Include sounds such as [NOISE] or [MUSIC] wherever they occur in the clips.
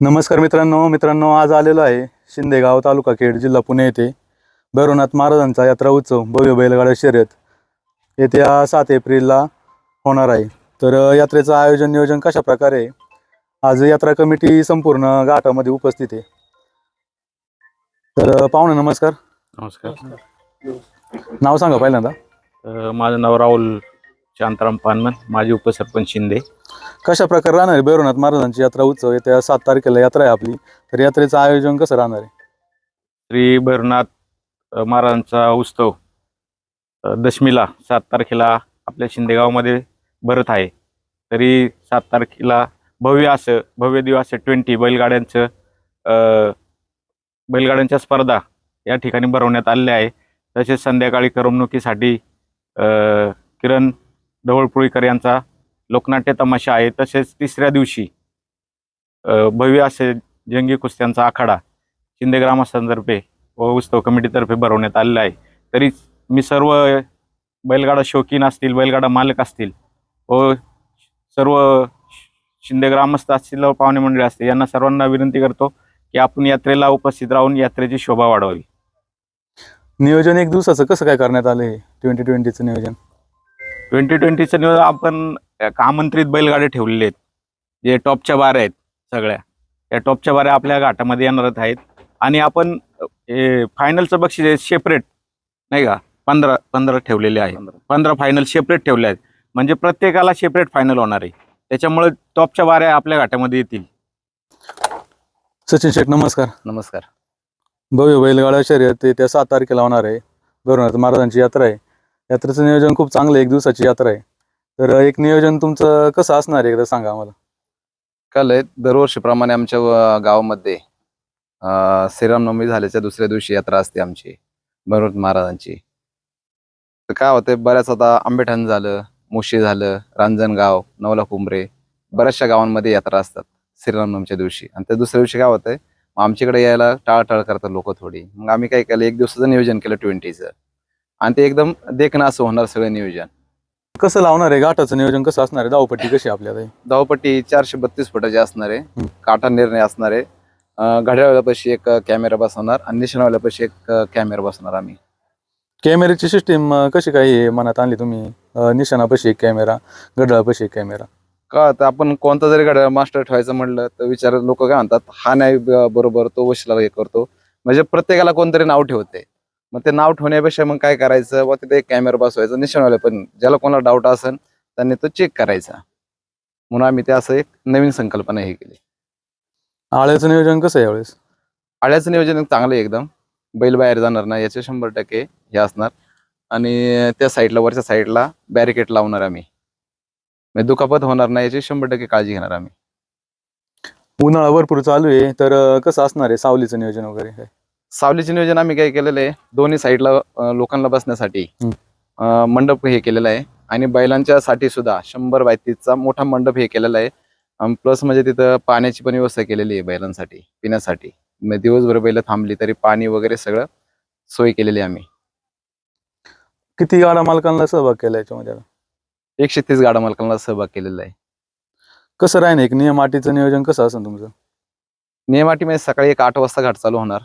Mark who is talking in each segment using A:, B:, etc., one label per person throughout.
A: नमस्कार मित्रांनो मित्रांनो आज आलेलो आहे शिंदेगाव तालुका खेड जिल्हा पुणे येथे. भैरवनाथ महाराजांचा यात्रा उत्सव भव्य बैलगाडा शर्यत येत्या सात एप्रिलला होणार आहे. तर यात्रेचं आयोजन नियोजन कशा प्रकारे आहे? आज यात्रा कमिटी संपूर्ण घाटामध्ये उपस्थित आहे. तर पाहुणे नमस्कार.
B: नमस्कार.
A: नाव सांगा पहिल्यांदा.
B: माझं नाव राहुल शांताराम पानमन माजी उपसरपंच शिंदे.
A: कशा प्रकारे राहणार आहे भैरवनाथ महाराजांची यात्रा उत्सव? येत्या सात तारखेला यात्रा आहे आपली. तर यात्रेचं आयोजन कसं राहणार आहे?
B: श्री भैरवनाथ महाराजांचा उत्सव दशमीला सात तारखेला आपल्या शिंदेगावमध्ये भरत आहे. तरी सात तारखेला भव्य असं भव्य दिवस असं ट्वेंटी बैलगाड्यांचं बैलगाड्यांच्या स्पर्धा या ठिकाणी भरवण्यात आलेल्या आहे. तसेच संध्याकाळी करमणुकीसाठी किरण ढवळपुळीकर यांचा लोकनाट्य तमाशा आहे. तसेच तिसऱ्या दिवशी भव्य असे जंगी कुस्त्यांचा आखाडा शिंदे ग्रामस्थांतर्फे व उत्सव कमिटीतर्फे भरवण्यात आलेला आहे. तरी मी सर्व बैलगाडा शौकीन असतील बैलगाडा मालक असतील व सर्व शिंदे ग्रामस्थ असतील व पाहुणे मंडळी असतील यांना सर्वांना विनंती करतो की आपण यात्रेला उपस्थित राहून यात्रेची शोभा वाढवावी.
A: नियोजन एक दिवसाचं कसं काय करण्यात आलं आहे ट्वेंटी ट्वेंटीचं नियोजन?
B: ट्वेंटी ट्वेंटीचं नियोजन आपण एक आमंत्रित बैलगाडे ठेवलेले आहेत. जे टॉपच्या बाऱ्या आहेत सगळ्या. या टॉपच्या बाऱ्या आपल्या घाटामध्ये येणारच आहेत. आणि आपण हे फायनलचं बक्षीस आहे सेपरेट नाही का? पंधरा पंधरा ठेवलेले आहे पंधरा. फायनल सेपरेट ठेवले आहेत. म्हणजे प्रत्येकाला सेपरेट फायनल होणार आहे. त्याच्यामुळे टॉपच्या बाऱ्या आपल्या घाटामध्ये येतील.
A: सचिन शेठ नमस्कार.
C: नमस्कार.
A: भव्य बैलगाडा शर्यत येत्या सात तारखेला होणार आहे. भैरवनाथ महाराजांची यात्रा आहे. यात्रेचं नियोजन खूप चांगलं आहे एक दिवसाची यात्रा आहे. तर एक नियोजन तुमचं कसं असणार आहे एकदा सांगा आम्हाला?
C: काल आहे दरवर्षीप्रमाणे आमच्या व- गावामध्ये अं, श्रीरामनवमी झाल्याच्या दुसऱ्या दिवशी यात्रा असते आमची भरत महाराजांची. तर काय होतंय बऱ्याच आता आंबेठाण झालं मुशी झालं रांजणगाव नवला कुंभरे बऱ्याचशा गावांमध्ये यात्रा असतात श्रीरामनवमीच्या दिवशी. आणि त्या दुसऱ्या दिवशी काय होतंय मग आमच्याकडे यायला टाळाटाळ करतात लोक थोडी. मग आम्ही काय केलं एक दिवसाचं नियोजन केलं ट्वेंटीचं. आणि ते एकदम देखणं असं होणार सगळं नियोजन.
A: कसं लावणार आहे घाटाचं नियोजन? कसं असणार आहे? धावपट्टी कशी आपल्याला?
C: धावपट्टी चारशे बत्तीस फुटाची असणार आहे. काटा निर्णय असणार आहे. घड्याळापाशी एक कॅमेरा बसवणार आणि निशाणावाल्यापाशी एक कॅमेरा बसवणार आम्ही.
A: कॅमेऱ्याची सिस्टीम कशी काय आहे मनात आणली तुम्ही? निशाणापाशी एक कॅमेरा गडळापाशी एक कॅमेरा.
C: का तर आपण कोणता जरी घड्याळ मास्टर ठेवायचं म्हणलं तर विचार लोक काय म्हणतात हा नाही बरोबर तो वशिला हे करतो. म्हणजे प्रत्येकाला कोणतरी नाव ठेवते मग ते नाव ठेवण्यापेक्षा मग काय करायचं? व तिथे कॅमेरा बसवायचा निशाणवाले पण ज्याला कोणाला डाऊट असेल त्यांनी तो चेक करायचा. म्हणून आम्ही ते असं एक नवीन संकल्पना हे केली.
A: आळ्याचं नियोजन कसं आहे यावेळेस?
C: आळ्याचं नियोजन चांगलं आहे एकदम. बैल बाहेर जाणार ना याचे शंभर टक्के हे असणार. आणि त्या साईडला वरच्या साईडला बॅरिकेड लावणार आम्ही. म्हणजे दुखापत होणार नाही याची शंभर टक्के काळजी घेणार आम्ही.
A: उन्हाळा भरपूर चालू आहे तर कसं असणार आहे सावलीचं नियोजन वगैरे काय?
C: सावलीचे नियोजन आम्ही काय केलेलं आहे दोन्ही साईडला लोकांना बसण्यासाठी. मंडप हे केलेलं आहे. आणि बैलांच्या साठी सुद्धा शंभर बाय तीसचा मोठा मंडप हे केलेला आहे. प्लस म्हणजे तिथं पाण्याची पण व्यवस्था केलेली आहे बैलांसाठी पिण्यासाठी. दिवसभर बैल थांबली तरी पाणी वगैरे सगळं सोय केलेली आहे आम्ही.
A: किती गाडा मालकांना सहभाग केला याच्यामध्ये?
C: एकशे तीस गाडा मालकांना सहभाग केलेला आहे.
A: कसं राहीन एक नियम अटीचं नियोजन कसं असेल तुमचं?
C: नियमाटीमध्ये सकाळी एक आठ वाजता घाट चालू होणार.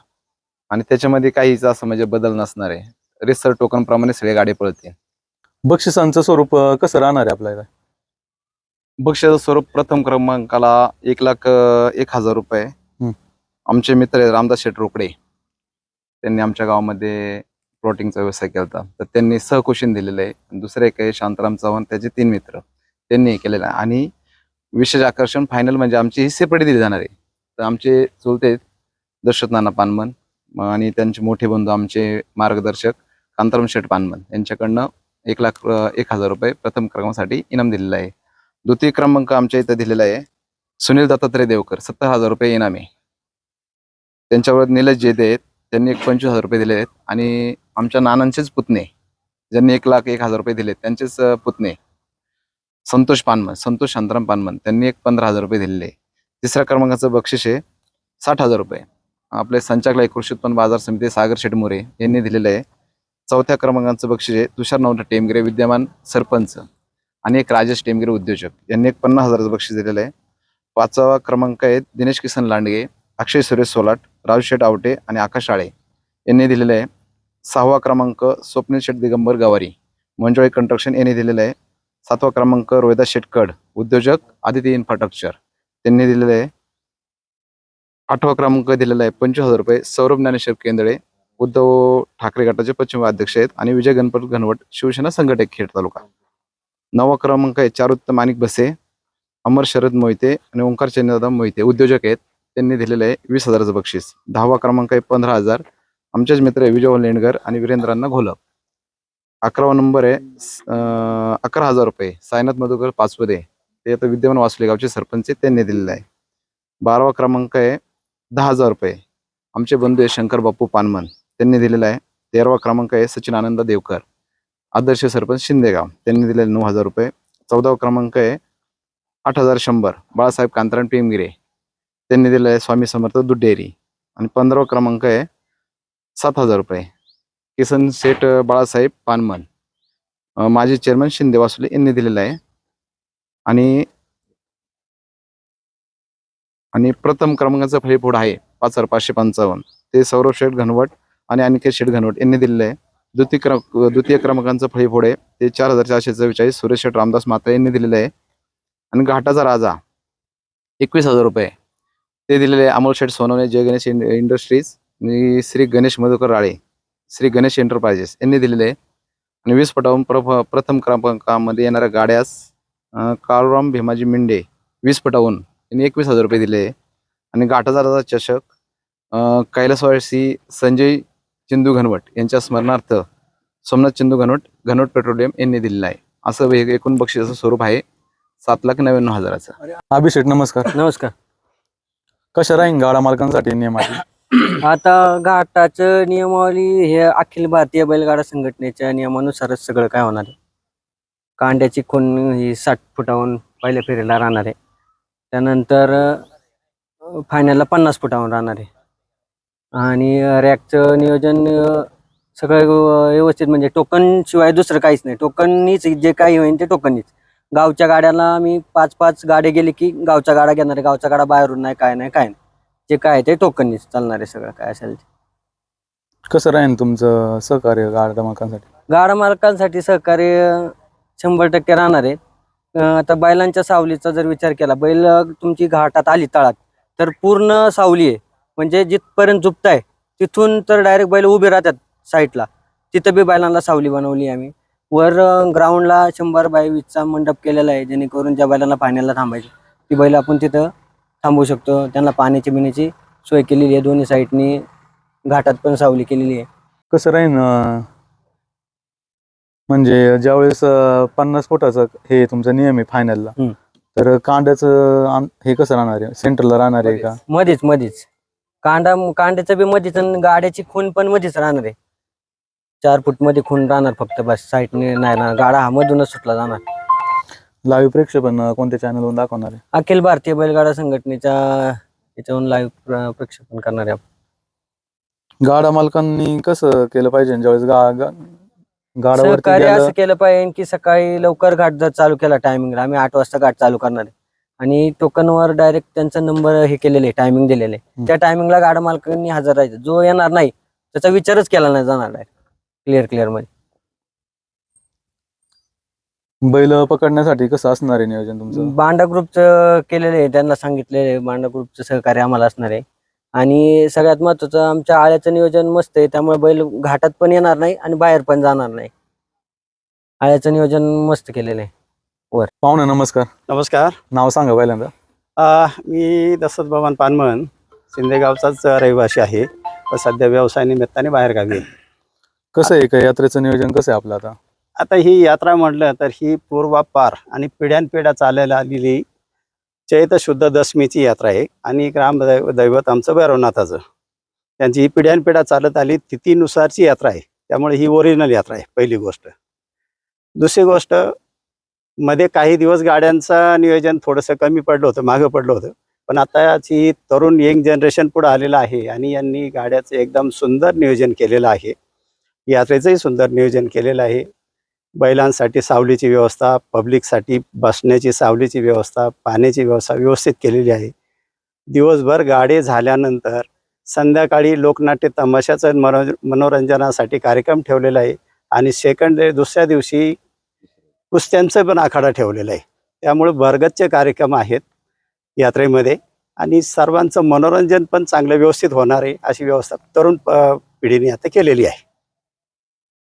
C: आणि त्याच्यामध्ये काहीच असं म्हणजे बदल नसणार आहे. रिसर टोकन प्रमाणे सगळे गाडी पळतील.
A: बक्षिसांचं स्वरूप कसं राहणार आहे आपल्याला?
C: बक्षिसाचं स्वरूप प्रथम क्रमांकाला एक लाख एक हजार रुपये.
A: हम्म.
C: आमचे मित्र आहेत रामदास शेट रोकडे. त्यांनी आमच्या गावामध्ये प्लॉटिंगचा व्यवसाय केला होता. तर त्यांनी सहकुशीन दिलेलं आहे. दुसरे एक आहे शांताराम चव्हाण त्याचे तीन मित्र. त्यांनी केलेलं आहे. आणि विशेष आकर्षण फायनल म्हणजे आमची ही सेपरेट दिली जाणार आहे. तर आमचे चुलते दशरथ नाना पानमन. आणि त्यांचे मोठे बंधू आमचे मार्गदर्शक कांताराम शेठ पानमन यांच्याकडनं एक लाख एक हजार रुपये प्रथम क्रमांकासाठी इनाम दिलेलं आहे. द्वितीय क्रमांक आमच्या इथं दिलेला आहे. सुनील दत्तात्रय देवकर सत्तर हजार रुपये इनाम आहे. त्यांच्यावर निलज जेदे आहेत त्यांनी एक पंचवीस हजार रुपये दिले आहेत. आणि आमच्या नानांचेच पुतणे ज्यांनी एक लाख एक हजार रुपये दिले त्यांचेच पुतणे. संतोष पानमन संतोष शांताराम पानमन त्यांनी एक पंधरा हजार रुपये दिलेले आहे. तिसऱ्या क्रमांकाचं बक्षीस आहे साठ हजार रुपये. आपले संचालक कृषी उत्पन्न बाजार समिती सागर शेटमोरे यांनी दिलेलं आहे. चौथ्या क्रमांकाचं बक्षीस आहे. तुषार नवनाथ टेमगिरे विद्यमान सरपंच आणि एक राजेश टेमगिरे उद्योजक. यांनी एक पन्नास हजाराचं बक्षीस दिलेलं आहे. पाचवा क्रमांक आहे दिनेश किसन लांडगे अक्षय सुरेश सोलाट राजू शेठ आवटे आणि आकाश आळे यांनी दिलेलं आहे. सहावा क्रमांक स्वप्नील शेठ दिगंबर गवारी मंजुळे कंस्ट्रक्शन यांनी दिलेलं आहे. सातवा क्रमांक रोहिदास शेटकड उद्योजक आदित्य इन्फ्रास्ट्रक्चर त्यांनी दिलेलं आहे. आठवा क्रमांक दिलेला आहे पंचवीस हजार रुपये. सौरभ ज्ञानेश्वर केंद्रे उद्धव ठाकरे गटाचे पश्चिम अध्यक्ष आहेत आणि विजय गणपत घनवट शिवसेना संघटक खेड तालुका. नववा क्रमांक आहे चारुत्तम माणिक बसे अमर शरद मोहिते आणि ओंकार चंद्रदा मोहिते उद्योजक आहेत. त्यांनी दिलेलं आहे वीस हजाराचं बक्षीस. दहावा क्रमांक आहे पंधरा हजार आमचेच मित्र आहे विजय लेंडकर आणि वीरेंद्रांना घोलप. अकरावा नंबर आहे अकरा हजार रुपये. सायनाथ मधुकर पाचवदे. ते आता विद्यमान वासुले गावचे सरपंच त्यांनी दिलेलं आहे. बारावा क्रमांक आहे दहा हजार रुपये. आमचे बंधू आहे शंकर बाप्पू पानमन. त्यांनी दिलेला आहे. तेरावा क्रमांक आहे सचिन आनंद देवकर. आदर्श सरपंच शिंदेगाव. त्यांनी दिलेले नऊ हजार रुपये. चौदावा क्रमांक आहे आठ हजार शंभर. बाळासाहेब कांतराण पेमगिरे. त्यांनी दिलेलं आहे स्वामी समर्थ दूध डेअरी आणि पंधरावा क्रमांक आहे सात हजार रुपये. किसन शेठ बाळासाहेब पानमन. माजी चेअरमन शिंदे वासुले यांनी दिलेलं आहे. आणि आणि प्रथम क्रमांकाचं फळीफोड आहे पाच हजार पाचशे पंचावन्न. ते सौरभ शेठ घनवट आणि अनिकेत शेठ घनवट यांनी दिलेलं आहे. द्वितीय क्रम द्वितीय क्रमांकाचं फळीफोड आहे ते चार हजार चारशे चव्वेचाळीस सुरेश शेठ रामदास मात्रे यांनी दिलेलं आहे. आणि घाटाचा राजा एकवीस हजार रुपये. ते दिलेले आहे अमोल शेठ सोनवणे जय गणेश इंडस्ट्रीज आणि श्री गणेश मधुकर राळे श्री गणेश एंटरप्राइजेस यांनी दिलेले आहे. आणि वीस पटावून प्र प्रथम क्रमांकामध्ये येणाऱ्या गाड्यास अं, काळूराम भीमाजी मिंडे वीस पटावून यांनी एकवीस हजार रुपये दिले. आणि राजा चषक कैलासवासी संजय चिंदू घनवट यांच्या स्मरणार्थ सोमनाथ चिंदू घनवट घनवट पेट्रोलियम यांनी दिलेलं आहे. असं हे एकूण बक्षिसाचं स्वरूप आहे. सात लाख नव्याण्णव हजाराचं.
A: अभिषेक नमस्कार.
D: नमस्कार.
A: कशा राहीन गाडा मालकांसाठी नियमाची? [COUGHS]
D: आता घाटाचं नियमावली हे अखिल भारतीय बैलगाडा संघटनेच्या नियमानुसारच सगळं काय होणार आहे? कांड्याची खून ही साठ फुटाहून पहिल्या फेरीला राहणार आहे. त्यानंतर फायनलला पन्नास फुटाहून राहणार आहे. आणि रॅकचं नियोजन सगळं व्यवस्थित म्हणजे टोकन शिवाय दुसरं काहीच नाही. टोकननीच जे काही होईल ते टोकननीच गावच्या गाड्याला आम्ही पाच पाच गाड्या गेले की गावच्या गाड्या घेणार आहे. गावच्या गाड्या बाहेरून नाही काय नाही काय नाही. जे काय आहे ते टोकननीच चालणार आहे सगळं काय असेल ते.
A: कसं राहीन तुमचं सहकार्य गाडा मालकांसाठी?
D: गाडा मालकांसाठी सहकार्य शंभर टक्के राहणार आहे. आता बैलांच्या सावलीचा जर विचार केला बैल तुमची घाटात आली तळात तर पूर्ण सावली आहे. म्हणजे जिथपर्यंत झुपताय तिथून तर डायरेक्ट बैल उभे राहतात साईडला. तिथं बी बैलांना सावली बनवली आम्ही. वर ग्राउंडला शंभर बाय वीसचा मंडप केलेला आहे जेणेकरून ज्या बैलांना पाण्याला थांबायची ती बैल आपण तिथं थांबवू शकतो. त्यांना पाण्याची बिण्याची सोय केलेली आहे. दोन्ही साईडनी घाटात पण सावली केलेली आहे.
A: कसं राहीन म्हणजे ज्यावेळेस अं, पन्नास फुटाचं हे तुमचा नियम आहे फायनलला
D: हम्म.
A: तर कांड्याचं हे कसं राहणार आहे? सेंटरला राहणार आहे का?
D: मध्येच मध्येच कांडा कांड्याचं बी मध्येच आणि गाड्याची खून पण मध्येच राहणार आहे. चार फूटमध्ये खून राहणार फक्त बस. साईडने नाही राहणार. गाडा हा मधूनच सुटला जाणार.
A: लाईव्ह प्रेक्षेपण अं, कोणत्या चॅनलवरून दाखवणार आहे?
D: अखिल भारतीय बैलगाडा संघटनेच्या याच्यावरून लाईव्ह प्रक्षेपण करणार आहे आपण.
A: गाडा मालकांनी कसं केलं पाहिजे? ज्यावेळेस गा गा- गाडावरती
D: सहकार्य
A: गेलं.
D: असं केलं पाहिजे की सकाळी लवकर घाट जर चालू केला टायमिंगला आम्ही आठ वाजता घाट चालू करणार आहे. आणि टोकनवर डायरेक्ट त्यांचा नंबर हे केलेले टायमिंग दिलेले.
A: हम्म.
D: त्या टायमिंगला गाडा मालकांनी हजर राहायचं. जो येणार नाही त्याचा विचारच केला नाही जाणार डायरेक्ट क्लिअर क्लिअरमध्ये.
A: बैल पकडण्यासाठी कसं असणार आहे नियोजन तुमचं?
D: बांडा ग्रुपचं केलेलं आहे. त्यांना सांगितलेलं आहे. बांडा ग्रुपचं सहकार्य आम्हाला असणार आहे. आणि सगळ्यात महत्वाचं आमच्या आळ्याचं नियोजन मस्त आहे. त्यामुळे बैल घाटात पण येणार नाही आणि बाहेर पण जाणार नाही. आळ्याचं नियोजन मस्त केलेलं आहे.
A: पाहुणे नमस्कार.
E: नमस्कार.
A: नाव सांगा पहिल्यांदा.
E: अ, मी दसत भवन पानमन शिंदेगावचाच रहिवासी आहे. सध्या व्यवसाय निमित्ताने बाहेरगावी आहे.
A: कसं आहे का यात्रेचं नियोजन कसं आहे आपलं आता?
E: आता ही यात्रा म्हटलं तर ही पूर्वापार आणि पिढ्यानपिढ्या चालायला आलेली चैत शुद्ध दशमीची यात्रा आहे. आणि ग्राम रामदैव दैवत आमचं भैरवनाथाचं. त्यांची ही पिढ्यानपिढ्या चालत आली तिथीनुसारची यात्रा आहे. त्यामुळे ही ओरिजिनल यात्रा आहे पहिली गोष्ट. दुसरी गोष्टमध्ये काही दिवस गाड्यांचं नियोजन थोडंसं कमी पडलं होतं मागं पडलं होतं. पण आताची तरुण यंग जनरेशन पुढं आलेलं आहे आणि यांनी गाड्याचं एकदम सुंदर नियोजन केलेलं आहे. यात्रेचंही सुंदर नियोजन केलेलं आहे. बैलांसाठी सावलीची व्यवस्था पब्लिकसाठी बसण्याची सावलीची व्यवस्था पाण्याची व्यवस्था व्यवस्थित केलेली आहे. दिवसभर गाडे झाल्यानंतर संध्याकाळी लोकनाट्य तमाशाचं मनो मनोरंजनासाठी कार्यक्रम ठेवलेला आहे आणि सेकंड डे दुसऱ्या दिवशी कुस्त्यांचं पण आखाडा ठेवलेला आहे. त्यामुळे भरगतचे कार्यक्रम आहेत यात्रेमध्ये आणि सर्वांचं मनोरंजन पण चांगलं व्यवस्थित होणार आहे अशी व्यवस्था तरुण पिढीने आता केलेली आहे.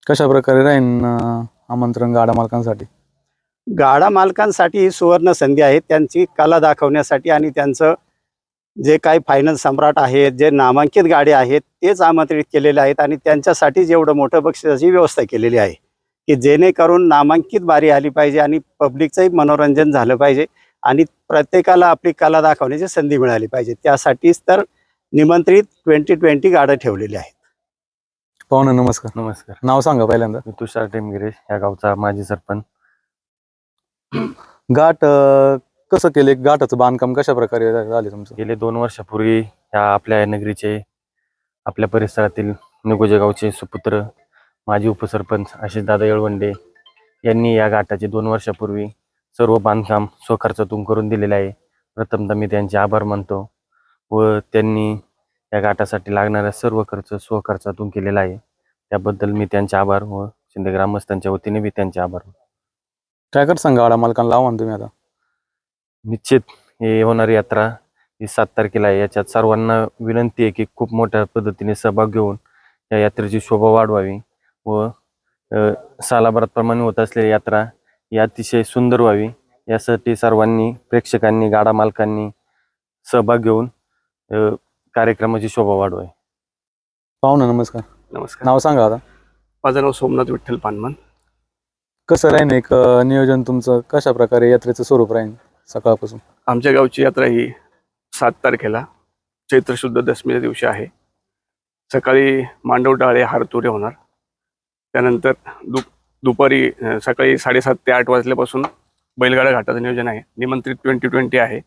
A: कशा प्रकारे राहीन आमंत्रण गाडा मालकांसाठी.
E: गाडा मालकांसाठी ही सुवर्ण संधी आहे. त्यांची कला दाखवण्यासाठी आणि त्यांचं जे काही फायनल सम्राट आहेत जे नामांकित गाडे आहेत तेच आमंत्रित केलेले आहेत आणि त्यांच्यासाठी जेवढं मोठं बक्षिसाची व्यवस्था केलेली आहे की जेणेकरून नामांकित बारी आली पाहिजे आणि पब्लिकचंही मनोरंजन झालं पाहिजे आणि प्रत्येकाला आपली कला दाखवण्याची संधी मिळाली पाहिजे. त्यासाठीच तर निमंत्रित ट्वेंटी ट्वेंटी गाड्या ठेवलेल्या आहेत.
A: पाहुणे नमस्कार.
F: नमस्कार.
A: नाव सांगा पहिल्यांदा.
F: मी तुषार टेमगिरे या गावचा माजी सरपंच.
A: अं, कसं केले? घाटाचं बांधकाम कशा प्रकारे झाले तुमचं?
F: गेले दोन वर्षापूर्वी ह्या आपल्या नगरीचे आपल्या परिसरातील निगोजे गावचे सुपुत्र माजी उपसरपंच आशिष दादा येळवंडे यांनी या घाटाचे दोन वर्षापूर्वी सर्व बांधकाम स्वखर्चातून करून दिलेले आहे. प्रथमतः मी त्यांचे आभार मानतो व त्यांनी या घाटासाठी लागणारा सर्व खर्च स्वखर्चातून केलेला आहे. त्याबद्दल मी त्यांचे आभार व शिंदे ग्रामस्थांच्या वतीने मी त्यांचे आभार
A: काय कर सांगा मालकांना? लावा तुम्ही आता.
F: निश्चित हे होणारी यात्रा ही सात तारखेला आहे. याच्यात सर्वांना विनंती आहे की खूप मोठ्या पद्धतीने सहभाग घेऊन या यात्रेची शोभा वाढवावी व अ, सालाभराप्रमाणे होत असलेली यात्रा ही अतिशय सुंदर व्हावी. यासाठी सर्वांनी प्रेक्षकांनी गाडा मालकांनी सहभाग घेऊन कार्यक्रमाची शोभा वाढवावी
A: पाहुणे नमस्कार.
G: नमस्कार.
A: नाव सांगा आता.
G: माझं नाव सोमनाथ विठ्ठल पानमन.
A: कसं राहीन एक अं, नियोजन तुमचं? कशा प्रकारे यात्रेचं स्वरूप राहीन सकाळपासून?
G: आमच्या गावची यात्रा ही सात तारखेला चैत्र शुद्ध दशमीच्या दिवशी आहे. सकाळी मांडव डाळे हारतुरे होणार. त्यानंतर दु दुपारी अं, सकाळी साडेसात ते आठ वाजल्यापासून बैलगाडा घाटाचं नियोजन आहे. निमंत्रित ट्वेंटी ट्वेंटी आहे.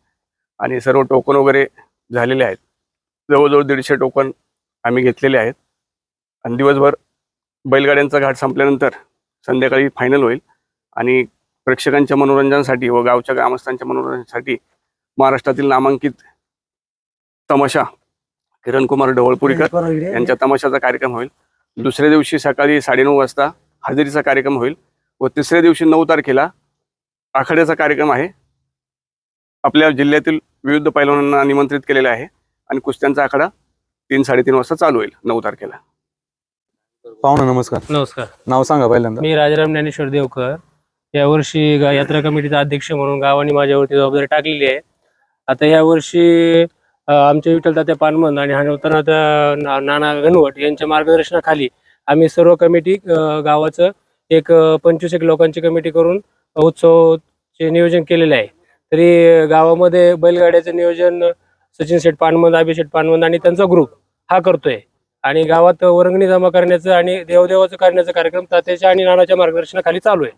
G: आणि सर्व टोकन वगैरे झालेले आहेत. जवळजवळ दीडशे टोकन आम्ही घेतलेले आहेत. आणि दिवसभर बैलगाड्यांचा घाट संपल्यानंतर संध्याकाळी फायनल होईल. आणि प्रेक्षकांच्या मनोरंजनासाठी व गावच्या ग्रामस्थांच्या मनोरंजनासाठी महाराष्ट्रातील नामांकित तमाशा किरणकुमार ढवळपुरीकर यांच्या तमाशाचा कार्यक्रम होईल. दुसऱ्या दिवशी सकाळी साडेनऊ वाजता हजेरीचा कार्यक्रम होईल व तिसऱ्या दिवशी नऊ तारखेला आखाड्याचा कार्यक्रम आहे. आपल्या जिल्ह्यातील विविध पैलवानांना निमंत्रित केलेले आहे. आणि कुस्त्यांचा आखाडा तीन साडेतीन वाजता चालू होईल नऊ तारखेला.
A: पाहुणे नमस्कार.
H: नमस्कार.
A: नाव सांगा पहिल्यांदा.
H: मी राजाराम ज्ञानेश्वर देवकर. यावर्षी गा- यात्रा कमिटीचा अध्यक्ष म्हणून गावाने माझ्यावरती जबाबदारी टाकलेली आहे. आता यावर्षी अ, आमचे विठ्ठल तात्या पानमन आणि हनुमंत नाना गणवट यांच्या मार्गदर्शनाखाली आम्ही सर्व कमिटी अ, गावाचं एक अ, पंचवीस एक लोकांची कमिटी करून उत्सवचे नियोजन केलेले आहे. तरी गावामध्ये बैलगाड्याचं नियोजन सचिन शेठ पानमंद अभिषेठ पानमंद आणि त्यांचा ग्रुप हा करतोय. आणि गावात वर्गणी जमा करण्याचं आणि देवदेवाचं करण्याचा कार्यक्रम तात्याच्या आणि नानाच्या मार्गदर्शनाखाली चालू आहे.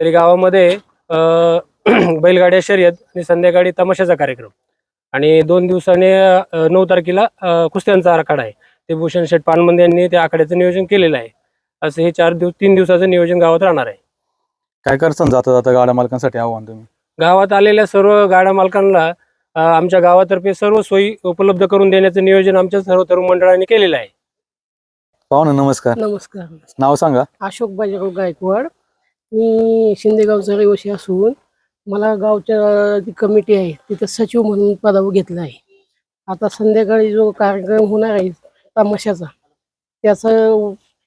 H: तरी गावामध्ये [CLEARS THROAT] बैलगाड्या शर्यत आणि संध्याकाळी तमाशाचा कार्यक्रम. आणि दोन दिवसाने नऊ तारखेला कुस्त्यांचा आराखडा आहे. ते भूषण शेठ पानमंद यांनी त्या आखाड्याचं नियोजन केलेलं आहे. असं हे चार दिवस तीन दिवसाचं नियोजन गावात राहणार आहे.
A: काय करसान जाता जाता गाड्या मालकांसाठी आव्हान तुम्ही?
H: गावात आलेल्या सर्व गाड्या मालकांना आमच्या गावातर्फे सर्व सोयी उपलब्ध करून देण्याचं नियोजन आमच्या सर्व तरुण मंडळांनी केलेलं आहे.
A: पाहुणे नमस्कार.
I: नमस्कार
A: नाव सांगा.
I: अशोक बाजीराव गायकवाड. मी शिंदेगावचा रहिवासी असून मला गावच्या जी कमिटी आहे तिथं सचिव म्हणून पदावर घेतलं आहे. आता संध्याकाळी जो कार्यक्रम होणार आहे तमाशाचा त्याचा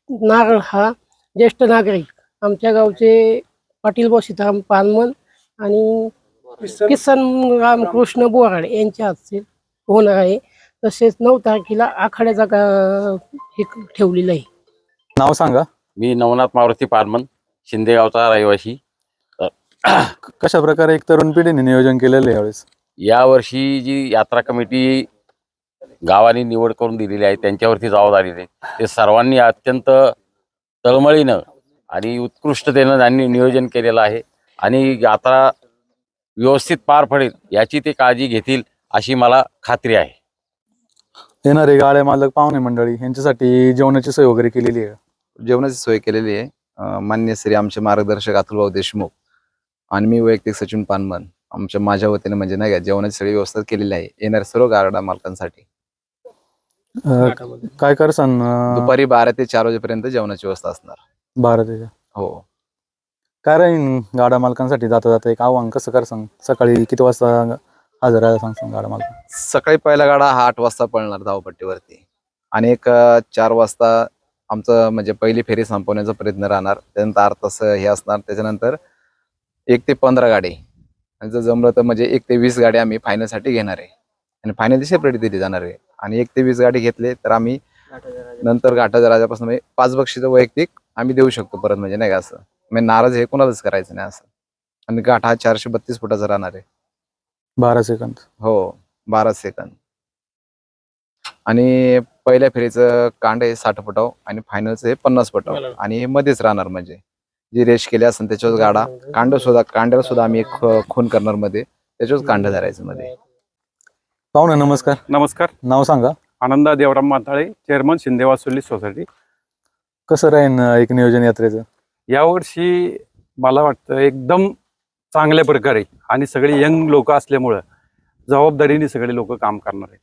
I: नारळ हा ज्येष्ठ नागरिक आमच्या गावचे पाटील सीताराम पानमन आणि किसन रामकृष्ण बोराड यांच्या हातचे होणार आहे. तसेच नऊ तारखेला आखाड्याचा हे ठेवलेला आहे.
A: नाव सांगा.
J: मी नवनाथ मारुती पारमन शिंदेगावचा रहिवासी.
A: कशा प्रकारे एक तरुण पिढीने नियोजन केलेलं आहे यावेळेस?
J: यावर्षी जी यात्रा कमिटी गावाने निवड करून दिलेली आहे त्यांच्यावरती जबाबदारी आहे. ते सर्वांनी अत्यंत तळमळीनं आणि उत्कृष्टतेनं त्यांनी नियोजन केलेलं आहे. आणि यात्रा व्यवस्थित पार पडेल याची ते काळजी घेतील अशी मला खात्री आहे.
A: येणारे गाड्या मालक पाहुणे मंडळी यांच्यासाठी जेवणाची सोय वगैरे केलेली आहे.
C: जेवणाची सोय केलेली आहे. अं, मान्य श्री आमचे मार्गदर्शक अतुलभाऊ देशमुख आणि मी वैयक्तिक सचिन पानमन आमच्या माझ्या वतीने म्हणजे नाही का जेवणाची सगळी व्यवस्था केलेली आहे. येणाऱ्या सर्व गार्डा मालकांसाठी.
A: अं, काय करसान
C: दुपारी बारा ते चार वाजेपर्यंत जेवणाची व्यवस्था असणार.
A: बारा त्याच्या
C: हो.
A: काय राहीन गाडा मालकांसाठी जाता जाता एक आव्हान कसं कर सांग? सकाळी किती वाजता हजर राहायला सांग सांग गाडा मालक?
C: सकाळी पहिला गाडा हा आठ वाजता पळणार धावपट्टीवरती. आणि एक अं, चार वाजता आमचं म्हणजे पहिली फेरी संपवण्याचा प्रयत्न राहणार. त्यानंतर तास हे असणार. त्याच्यानंतर एक ते पंधरा गाडी. आणि जर जमलं तर म्हणजे एक ते वीस गाडी आम्ही फायनलसाठी घेणार आहे. आणि फायनल सेपरेट दिली जाणार आहे. आणि एक ते वीस गाडी घेतले तर आम्ही नंतर घाटाच्या राजापासून म्हणजे पाच बक्षीचं वैयक्तिक आम्ही देऊ शकतो परत म्हणजे नाही का असं. म्हणजे नाराज हे कोणालाच करायचं नाही असं. आणि घाट हा चारशे बत्तीस फुटाचा राहणार आहे.
A: बारा सेकंद.
C: हो बारा सेकंद. आणि पहिल्या फेरीचं कांड हे साठ फुटाव आणि फायनलचं हे पन्नास फुटाव. आणि हे मध्येच राहणार म्हणजे. जी रेस केली असेल त्याच्यावर गाडा कांड सुद्धा कांड्याला सुद्धा आम्ही एक खून करणार मध्ये. त्याच्यावर कांड धरायचं मध्ये.
A: पाहुणे नमस्कार.
G: नमस्कार.
A: नाव सांगा.
G: Ananda Devram Matale chairman Shindevasulli society.
A: कसं राहीन एक नियोजन यात्रेचं?
G: यावर्षी मला वाटतं एकदम चांगल्या प्रकारे आणि सगळे यंग लोक असल्यामुळं जबाबदारीने सगळे लोक काम करणार आहेत.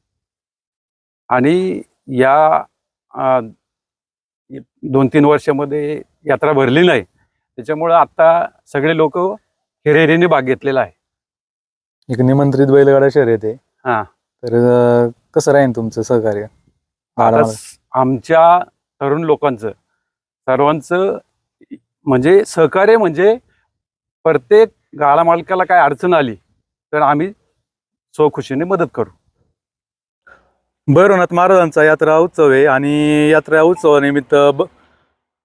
G: आणि या दोन तीन वर्षामध्ये यात्रा भरली नाही त्याच्यामुळं आता सगळे लोक हिरेरीने भाग घेतलेला आहे.
A: एक निमंत्रित बैलगाडा शर्यत आहे.
G: हा.
A: तर कसं राहीन तुमचं सहकार्य?
G: आमच्या तरुण लोकांचं सर्वांचं म्हणजे सहकार्य म्हणजे प्रत्येक गाळा मालकाला काय अडचण आली तर आम्ही स्वखुशीने मदत करू.
A: भैरवनाथ महाराजांचा यात्रा उत्सव आहे आणि यात्रा उत्सवानिमित्त ब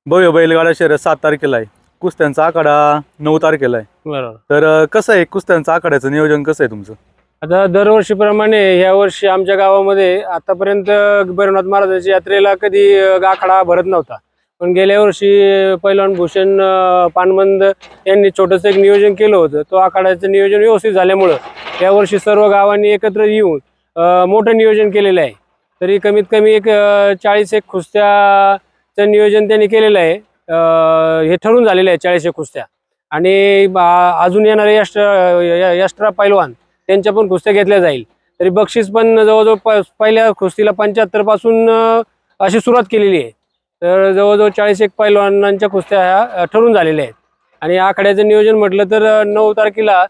A: भव्य बैलगाडा शर्यत सात तारखेला आहे. कुस्त्यांचा आखाडा नऊ तारखेला आहे.
H: बरोबर.
A: तर कसं आहे कुस्त्यांचं आखाड्याचं नियोजन कसं आहे तुमचं?
H: आता दरवर्षीप्रमाणे ह्या वर्षी आमच्या गावामध्ये आतापर्यंत भैरवनाथ महाराजांच्या यात्रेला कधी अं, आखाडा भरत नव्हता. पण गेल्या वर्षी पैलवान भूषण पानबंद पानमंद यांनी छोटंसं एक नियोजन केलं होतं. तो आखाड्याचं नियोजन व्यवस्थित झाल्यामुळं यावर्षी सर्व गावांनी एकत्र येऊन मोठं नियोजन केलेलं आहे. तरी कमीत कमी एक चाळीस एक कुस्त्याचं नियोजन त्यांनी केलेलं आहे. हे ठरून झालेलं आहे चाळीस एक कुस्त्या. आणि अजून येणारे यष्ट यष्ट्रा पैलवान त्यांच्या पण कुस्त्या घेतल्या जाईल. तरी बक्षीस पण जवळजवळ प पहिल्या कुस्तीला पंच्याहत्तरपासून अशी सुरुवात केलेली आहे. तर जवळजवळ चाळीस एक पैलवानांच्या कुस्त्या ह्या ठरून झालेल्या आहेत. आणि आखाड्याचं नियोजन म्हटलं तर नऊ तारखेला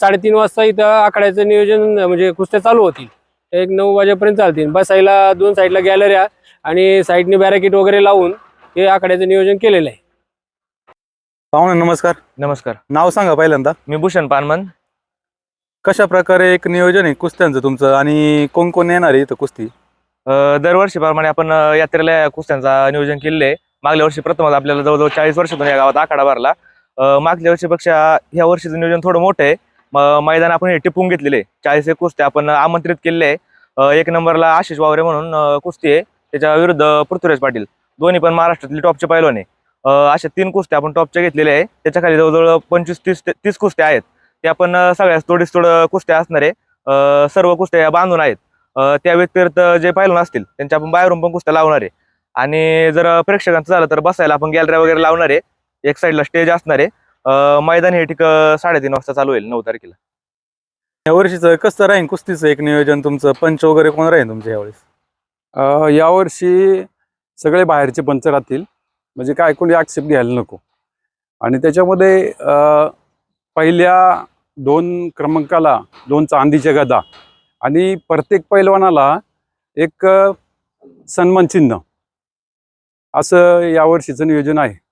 H: साडेतीन वाजता इथं आखाड्याचं नियोजन म्हणजे कुस्त्या चालू होतील. एक नऊ वाजेपर्यंत चालतील. बसायला दोन साईडला गॅलऱ्या आणि साईडने बॅराकीट वगैरे लावून हे आखाड्याचं नियोजन केलेलं आहे.
A: पाहुणे नमस्कार.
F: नमस्कार.
A: नाव सांगा पहिल्यांदा.
F: मी भूषण पानमन.
A: कशा प्रकारे एक नियोजन आहे कुस्त्यांचं तुमचं? आणि कोण कोण येणार आहे इथं कुस्ती?
F: दरवर्षीप्रमाणे आपण यात्रेला या कुस्त्यांचा नियोजन केलेलं आहे. मागल्या वर्षी प्रथमच आपल्याला जवळजवळ चाळीस वर्षातून या गावात आखाडा भरला. मागल्या वर्षीपेक्षा ह्या वर्षीचं नियोजन थोडं मोठं आहे. मैदान आपण हे टिपून घेतलेले चाळीस एक कुस्त्या आपण आमंत्रित केलेले आहे. एक नंबरला आशिष वावरे म्हणून कुस्ती आहे. त्याच्या विरुद्ध पृथ्वीराज पाटील. दोन्ही पण महाराष्ट्रातले टॉपचे पैलवान आहे. अशा तीन कुस्त्या आपण टॉपच्या घेतलेल्या आहे. त्याच्याखाली जवळजवळ पंचवीस तीस तीस कुस्त्या आहेत. त्या आपण सगळ्या थोडीच थोडं कुस्त्या असणार आहे. सर्व कुस्त्या बांधून आहेत. त्या व्यतिरिक्त जे पैलवान असतील त्यांच्या आपण बाहेरून पण कुस्त्या लावणार आहे. आणि जर प्रेक्षकांचं झालं तर बसायला आपण गॅलऱ्या वगैरे लावणार आहे. एक साईडला स्टेज असणार आहे. मैदान हे ठीक साडेतीन वाजता चालू होईल नऊ तारखेला.
A: या वर्षीचं कसं राहीन कुस्तीचं एक नियोजन तुमचं? पंच वगैरे कोण राहीन तुमच्या यावेळेस?
G: अ, यावर्षी सगळे बाहेरचे पंच राहतील. म्हणजे काय कोणी आक्षेप घ्यायला नको. आणि त्याच्यामध्ये अ, पहिल्या दोन क्रमांकाला दोन चांदीच्या गदा. आणि प्रत्येक पैलवानाला एक सन्मान चिन्ह. असं यावर्षीचं नियोजन आहे.